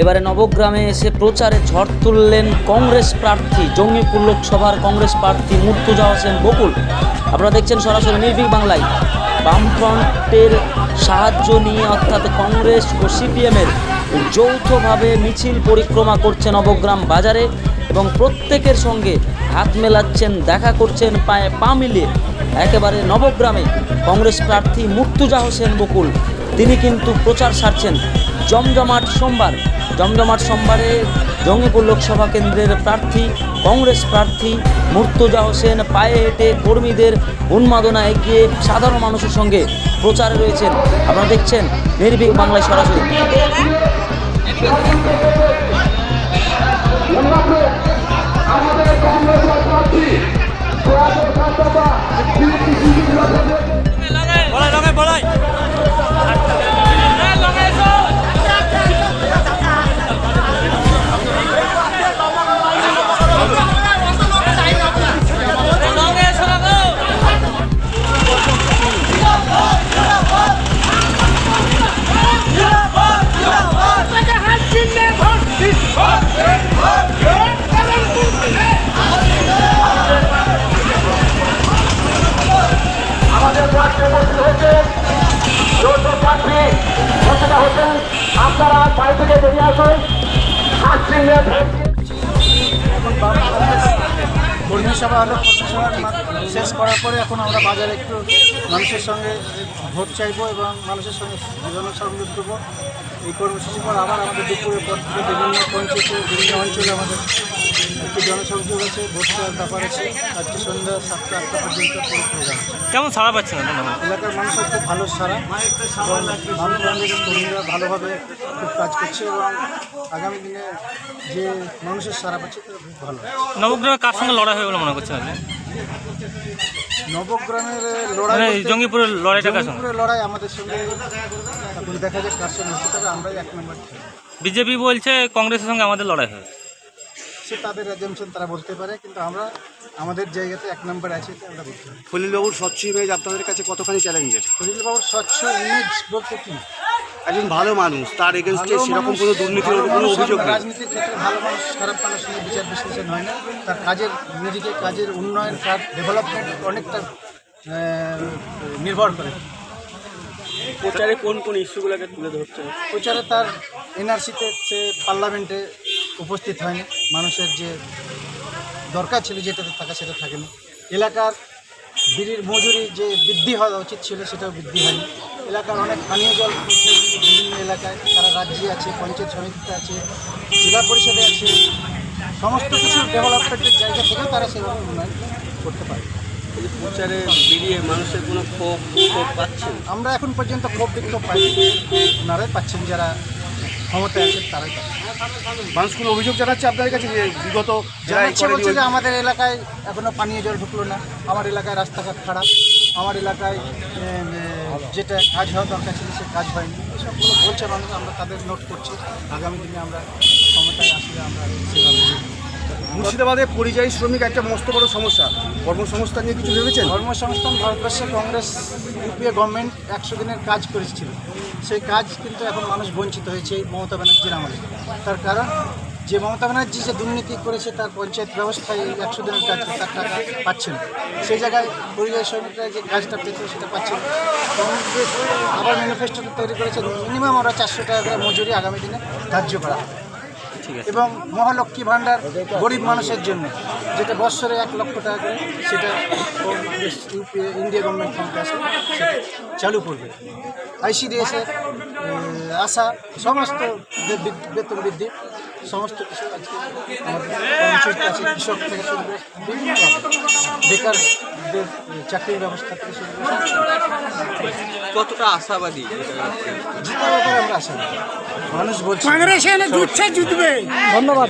এবারে নবগ্রামে এসে প্রচারে ঝড় তুললেন কংগ্রেস প্রার্থী, জঙ্গিপুর লোকসভার কংগ্রেস প্রার্থী মুর্তুজা হোসেন বকুল। আপনারা দেখছেন সরাসরি নির্ভীক বাংলায়। বামফ্রন্টের সাহায্য নিয়ে অর্থাৎ কংগ্রেস ও সিপিএমের যৌথভাবে মিছিল পরিক্রমা করছে নবগ্রাম বাজারে। এবং প্রত্যেকের সঙ্গে হাত মেলাচ্ছেন, দেখা করছেন, পায়ে পা মিলিয়ে। একেবারে নবগ্রামে কংগ্রেস প্রার্থী মুর্তুজা হোসেন বকুল। তিনি কিন্তু প্রচার সারছেন। জমজমাট সোমবার। জমজমাট সোমবারে জঙ্গিপুর লোকসভা কেন্দ্রের প্রার্থী, কংগ্রেস প্রার্থী মুর্তজা হোসেন পায়ে হেঁটে কর্মীদের উন্মাদনা এগিয়ে সাধারণ মানুষের সঙ্গে প্রচারে রয়েছেন। আপনারা দেখছেন নির্ভীক বাংলায় সরাসরি। আমাদের কর্মী সভা হলো পৌরসভা শেষ করার পরে এখন আমরা বাজারে একটু মানুষের সঙ্গে ভোট চাইব এবং মানুষের সঙ্গে জনসংযোগ দেবো এই কর্মসূচির পর আবার আমাদের দুপুরের পর থেকে বিভিন্ন পঞ্চায়েতে বিভিন্ন অঞ্চলে আমাদের একটু জনসংযোগ আছে ভোট চাওয়ার ব্যাপার আছে আজকে সন্ধ্যা সাতটা আটটা পর্যন্ত প্রোগ্রাম কেমন সাড়া পাচ্ছেন এলাকার মানুষের খুব ভালো সারা এবং কর্মীরা ভালোভাবে খুব কাজ করছে এবং আগামী দিনে যে মানুষের সারা পাচ্ছে তারা খুব ভালো নবগ্রামে কার সঙ্গে লড়াই হবে বলে মনে করছেন আপনি? নবগ্রামের লড়াই মানে জঙ্গিপুরের লড়াইটা জঙ্গিপুরের লড়াই আমাদের সঙ্গে এখন দেখা যাক কার সঙ্গে তবে আমরাই এক নম্বর। বিজেপি বলছে কংগ্রেসের সঙ্গে আমাদের লড়াই হবে। সে তাদের অ্যাজেমশন তারা বলতে পারে কিন্তু আমরা আমাদের জায়গাতে এক নম্বর আছে আমরা বলতে পারি। খলিলবাবুর স্বচ্ছ ইমেজ আপনাদের কাছে কতখানি চ্যালেঞ্জের ফলিলবাবুর স্বচ্ছ ইমেজ বলতে কি? একজন ভালো মানুষ তার এগেনস্টে সেরকম কোনো দুর্নীতির ভালো কোনো মানুষ অভিযোগ নেই। রাজনীতির ক্ষেত্রে ভালো মানুষ খারাপ মানুষ নিয়ে বিচার বিশ্লেষণ হয় না। তার কাজের নিজেকে কাজের উন্নয়ন তার ডেভেলপমেন্ট অনেকটা নির্ভর করে। প্রচারে কোন কোন ইস্যুগুলোকে তুলে ধরছে প্রচারে তার এনআরসিতে সে পার্লামেন্টে উপস্থিত হয়নি। মানুষের যে দরকার ছিল যেটাতে থাকা সেটা থাকেনি এলাকার বিড়ির মজুরি যে বৃদ্ধি হওয়া উচিত ছিল সেটাও বৃদ্ধি হয়নি। এলাকার অনেক পানীয় জল বিভিন্ন এলাকায়। তারা রাজ্যে আছে পঞ্চায়েত সমিতিতে আছে জেলা পরিষদে আছে। সমস্ত কিছু ডেভেলপমেন্টের জায়গা থেকেও তারা সেভাবে উন্নয়ন করতে পারে। প্রচারে বেরিয়ে মানুষের কোনো ক্ষোভ ক্ষোভ পাচ্ছেন? আমরা এখন পর্যন্ত ক্ষোভ বিক্ষোভ পাইনি। ওনারাই পাচ্ছেন যারা ক্ষমতায় আছেন তারাই মানুষ কোনো অভিযোগ জানাচ্ছে আপনাদের কাছে যে বিগত যারা বলছে যে আমাদের এলাকায় এখনও পানীয় জল ঢুকলো না আমার এলাকায় রাস্তাঘাট খারাপ আমার এলাকায় যেটা কাজ হওয়া দরকার ছিল সে কাজ হয়নি। এসবগুলো বলছে মানুষ আমরা তাদের নোট করছি। আগামী দিনে আমরা ক্ষমতায় আসলে আমরা সেভাবে মুর্শিদাবাদে পরিযায়ী শ্রমিক একটা মস্ত বড় সমস্যা। কর্মসংস্থান নিয়ে কিছু ভেবেছেন? কর্মসংস্থান, ভারতবর্ষে কংগ্রেস, ইউপিএ গভর্নমেন্ট একশো দিনের কাজ করেছিল। সেই কাজ কিন্তু এখন মানুষ বঞ্চিত হয়েছে মমতা ব্যানার্জির আমলে। তার কারণ, যে মমতা ব্যানার্জি যে দুর্নীতি করেছে তার পঞ্চায়েত ব্যবস্থায় এই একশো দিনের কাজ তার টাকা পাচ্ছে না। সেই জায়গায় পরিযায়ী শ্রমিকরা যে কাজটা পেত সেটা পাচ্ছে না। কংগ্রেস আবার ম্যানিফেস্টোতে তৈরি করেছে। মিনিমাম ওরা চারশো টাকা করে মজুরি আগামী দিনে ধার্য করা। এবং মহালক্ষ্মী ভাণ্ডার গরিব মানুষের জন্য, যেটা বৎসরে এক লক্ষ টাকা করে, সেটা ইউপি ইন্ডিয়া গভর্নমেন্ট আসে সেটা চালু করবে। আইসিডিএসের আশা, সমস্ত বেতন বৃদ্ধি, সমস্ত কিছু আছে কৃষক থেকে শুরু করে বেকারদের চাকরির ব্যবস্থা থেকে শুরু করে কতটা আশাবাদী? জিতার ব্যাপারে আমরা। মানুষ বলছে কংগ্রেস এনে জিতছে জিতবে ধন্যবাদ।